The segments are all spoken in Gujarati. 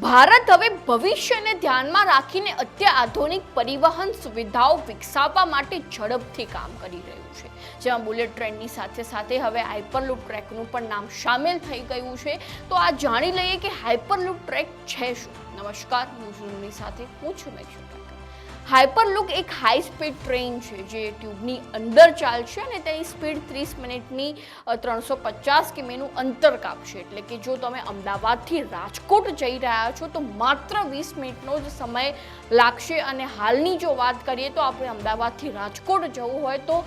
ભારત હવે ભવિષ્યને ધ્યાનમાં રાખીને અત્યાધુનિક પરિવહન સુવિધાઓ વિકસાવવા માટે ઝડપથી કામ કરી રહ્યું છે. જેમાં બુલેટ ટ્રેનની સાથે સાથે હવે હાઇપરલૂપ ટ્રેકનું પણ નામ સામેલ થઈ ગયું છે. તો આ જાણી લઈએ કે હાઇપરલૂપ ટ્રેક છે શું? નમસ્કાર, હું સાથે. હું છું મેક્ષુ હાઇપરલુક એક હાઈ સ્પીડ ટ્રેન છે જે ટ્યુબની અંદર ચાલશે અને તેની સ્પીડ ત્રીસ મિનિટની ત્રણસો પચાસ કિમીનું અંતર કાપશે. એટલે કે જો તમે અમદાવાદથી રાજકોટ જઈ રહ્યા છો, તો માત્ર વીસ મિનિટનો જ સમય લાગશે. અને હાલની જો વાત કરીએ તો આપણે અમદાવાદથી રાજકોટ જવું હોય તો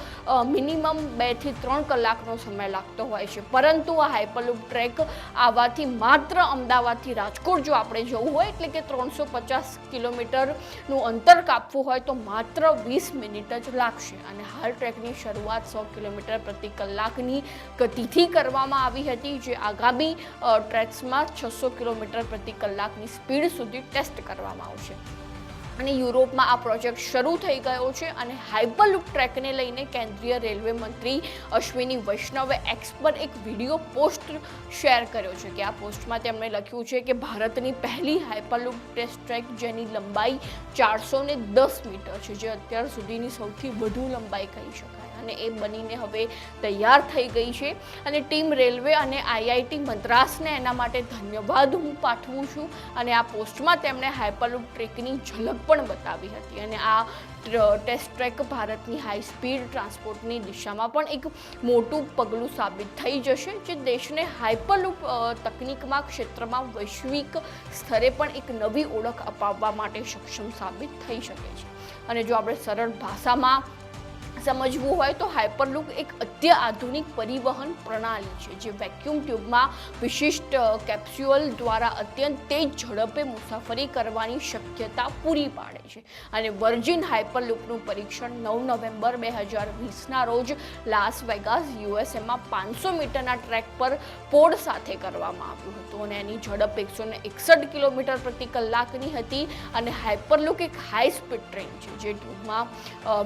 મિનિમમ બેથી ત્રણ કલાકનો સમય લાગતો હોય છે. પરંતુ આ હાઇપરલુપ ટ્રેક આવવાથી માત્ર અમદાવાદથી રાજકોટ જો આપણે જવું હોય, એટલે કે ત્રણસો પચાસ કિલોમીટરનું અંતર કાપવું હોય તો માત્ર વીસ મિનિટ જ લાગશે. અને હાલ ટ્રેકની શરૂઆત સો કિલોમીટર પ્રતિ કલાકની ગતિથી કરવામાં આવી હતી, જે આગામી ટ્રેક્સમાં છસો કિલોમીટર પ્રતિ કલાકની સ્પીડ સુધી ટેસ્ટ કરવામાં આવશે. અને યુરોપમાં આ પ્રોજેક્ટ શરૂ થઈ ગયો છે અને હાઇપરલૂપ ટ્રેકને લઈને કેન્દ્રીય રેલવે મંત્રી અશ્વિની વૈષ્ણવે એક્સ પર એક વીડિયો પોસ્ટ શેર કર્યો છે કે આ પોસ્ટમાં તેમણે લખ્યું છે કે ભારતની પહેલી હાઇપરલૂપ ટેસ્ટ ટ્રેક જેની લંબાઈ ચારસો ને દસ મીટર છે, જે અત્યાર સુધીની સૌથી વધુ લંબાઈ કહી શકાય. અને એ બનીને હવે તૈયાર થઈ ગઈ છે. અને ટીમ રેલવે અને આઈઆઈટી મદ્રાસને એના માટે ધન્યવાદ હું પાઠવું છું. અને આ પોસ્ટમાં તેમણે હાઇપરલૂપ ટ્રેકની ઝલક પણ બતાવી હતી. અને આ ટેસ્ટ ટ્રેક ભારતની હાઈ સ્પીડ ટ્રાન્સપોર્ટની દિશામાં પણ એક મોટું પગલું સાબિત થઈ જશે, જે દેશને હાઇપરલૂપ તકનિકમાં, ક્ષેત્રમાં વૈશ્વિક સ્તરે પણ એક નવી ઓળખ અપાવવા માટે સક્ષમ સાબિત થઈ શકે છે. અને જો આપણે સરળ ભાષામાં સમજવું હોય તો હાઇપરલૂપ એક અત્યાધુનિક પરિવહન પ્રણાલી છે, જે વેક્યુમ ટ્યુબમાં વિશિષ્ટ કેપ્સ્યુઅલ દ્વારા અત્યંત તેજ ઝડપે મુસાફરી કરવાની શક્યતા પૂરી પાડે છે. અને વર્જિન હાઇપરલૂપનું પરીક્ષણ નવ નવેમ્બર બે હજાર વીસના રોજ લાસ વેગાસ યુએસએમાં પાંચસો મીટરના ટ્રેક પર પોડ સાથે કરવામાં આવ્યું હતું. અને એની ઝડપ એકસો ને એકસઠ કિલોમીટર પ્રતિ કલાકની હતી. અને હાઇપરલૂક એક હાઈ સ્પીડ ટ્રેન છે, જે ટ્યુબમાં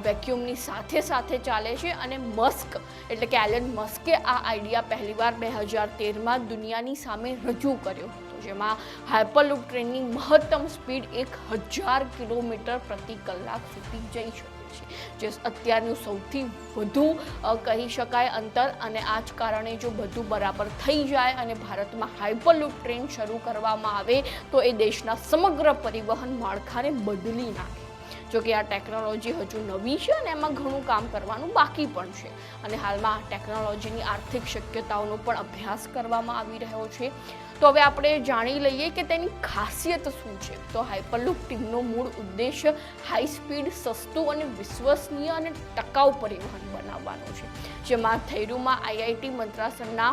વેક્યુમની સાથે સાથે ચાલે છે અને મસ્ક, એટલે કે એલન મસ્કે આ આઈડિયા પહેલીવાર બે હજાર તેરમાં દુનિયાની સામે રજૂ કર્યો હતો, જેમાં હાઇપરલૂપ ટ્રેનની મહત્તમ સ્પીડ એક હજાર કિલોમીટર પ્રતિ કલાક સુધી જઈ શકે જે અત્યારનું સૌથી વધુ કહી શકાય, અંતર અને આ જ કારણે જો બધું બરાબર થઈ જાય અને ભારતમાં હાઇપરલૂપ ટ્રેન શરૂ કરવામાં આવે, તો એ દેશના સમગ્ર પરિવહન માળખાને બદલી નાખે. જો કે આ ટેકનોલોજી હજુ નવી છે અને એમાં ઘણું કામ કરવાનું બાકી પણ છે. અને હાલમાં આ ટેકનોલોજીની આર્થિક શક્યતાઓનો પણ અભ્યાસ કરવામાં આવી રહ્યો છે. તો હવે આપણે જાણી લઈએ કે તેની ખાસિયત શું છે. તો હાઇપરલુપ ટીમનો મૂળ ઉદ્દેશ હાઈ સ્પીડ, સસ્તું અને વિશ્વસનીય અને ટકાઉ પરિવહન બનાવવાનો છે. જેમાં થૈરુમાં આઈઆઈટી મંત્રાસનના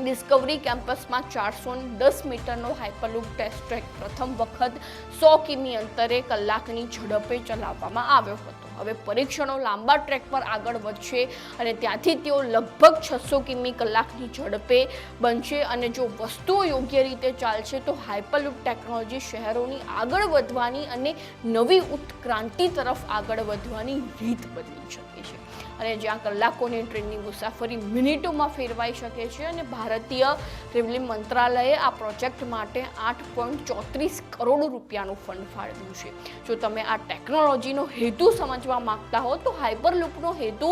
ડિસ્કવરી કેમ્પસમાં ચારસો દસ મીટરનો હાઇપરલૂપ ટેસ્ટ ટ્રેક પ્રથમ વખત સો કિમી અંતરે કલાકની ઝડપે ચલાવવામાં આવ્યો હતો. હવે પરીક્ષણો લાંબા ટ્રેક પર આગળ વધશે અને ત્યાંથી તેઓ લગભગ છસો કિમી કલાકની ઝડપે બનશે. અને જો વસ્તુઓ યોગ્ય રીતે ચાલશે તો હાઇપરલૂપ ટેકનોલોજી શહેરોની આગળ વધવાની અને નવી ઉત્ક્રાંતિ તરફ આગળ વધવાની રીત બદલી શકે છે. અને જ્યાં કલાકોની ટ્રેનની મુસાફરી મિનિટોમાં ફેરવાઈ શકે છે અને ભારતીય રેલવે મંત્રાલયે આ પ્રોજેક્ટ માટે આઠ પોઈન્ટ ચોત્રીસ કરોડ રૂપિયાનું ફંડ ફાળવ્યું છે. જો તમે આ ટેકનોલોજીનો હેતુ સમજવા માંગતા હો તો હાઇપરલૂપનો હેતુ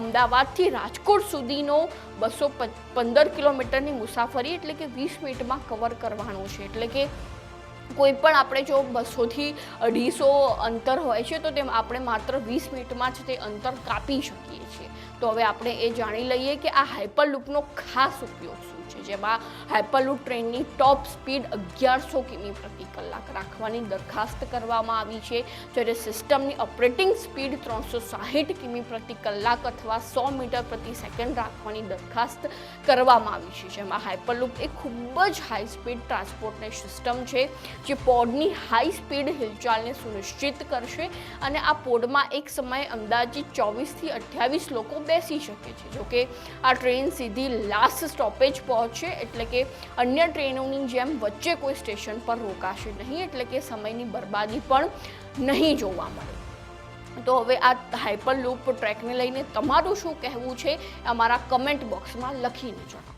અમદાવાદથી રાજકોટ સુધીનો બસો પંદર કિલોમીટરની મુસાફરી એટલે કે વીસ મિનિટમાં કવર કરવાનો છે. એટલે કે કોઈ પણ આપણે જો બસોથી અઢીસો અંતર હોય છે, તો તેમ આપણે માત્ર વીસ મિનિટમાં જ તે અંતર કાપી શકીએ છીએ. તો હવે આપણે એ જાણી લઈએ કે આ હાઇપરલૂપનો ખાસ ઉપયોગ શું છે, જેમાં હાઇપરલૂપ ટ્રેનની ટોપ સ્પીડ અગિયારસો કિમી પ્રતિ કલાક રાખવાની દરખાસ્ત કરવામાં આવી છે, જ્યારે સિસ્ટમની ઓપરેટિંગ સ્પીડ ત્રણસો સાહીઠ કિમી પ્રતિ કલાક અથવા સો મીટર પ્રતિ સેકન્ડ રાખવાની દરખાસ્ત કરવામાં આવી છે, જેમાં હાઇપરલૂપ એ ખૂબ જ હાઈ સ્પીડ ટ્રાન્સપોર્ટની સિસ્ટમ છે. જે પોડની હાઈ સ્પીડ હિલચાલને સુનિશ્ચિત કરશે અને આ પોડમાં એક સમયે અંદાજિત ચોવીસથી અઠ્યાવીસ લોકો બેસી શકે છે. જોકે આ ટ્રેન સીધી લાસ્ટ સ્ટોપેજ પહોંચશે એટલે કે અન્ય ટ્રેનોની જેમ વચ્ચે કોઈ સ્ટેશન પર રોકાશે નહીં, એટલે કે સમયની બરબાદી પણ નહીં જોવા મળે. તો હવે આ હાઇપર લૂપ ટ્રેકને લઈને તમારું શું કહેવું છે અમારા કમેન્ટ બોક્સમાં લખીને જણાવો.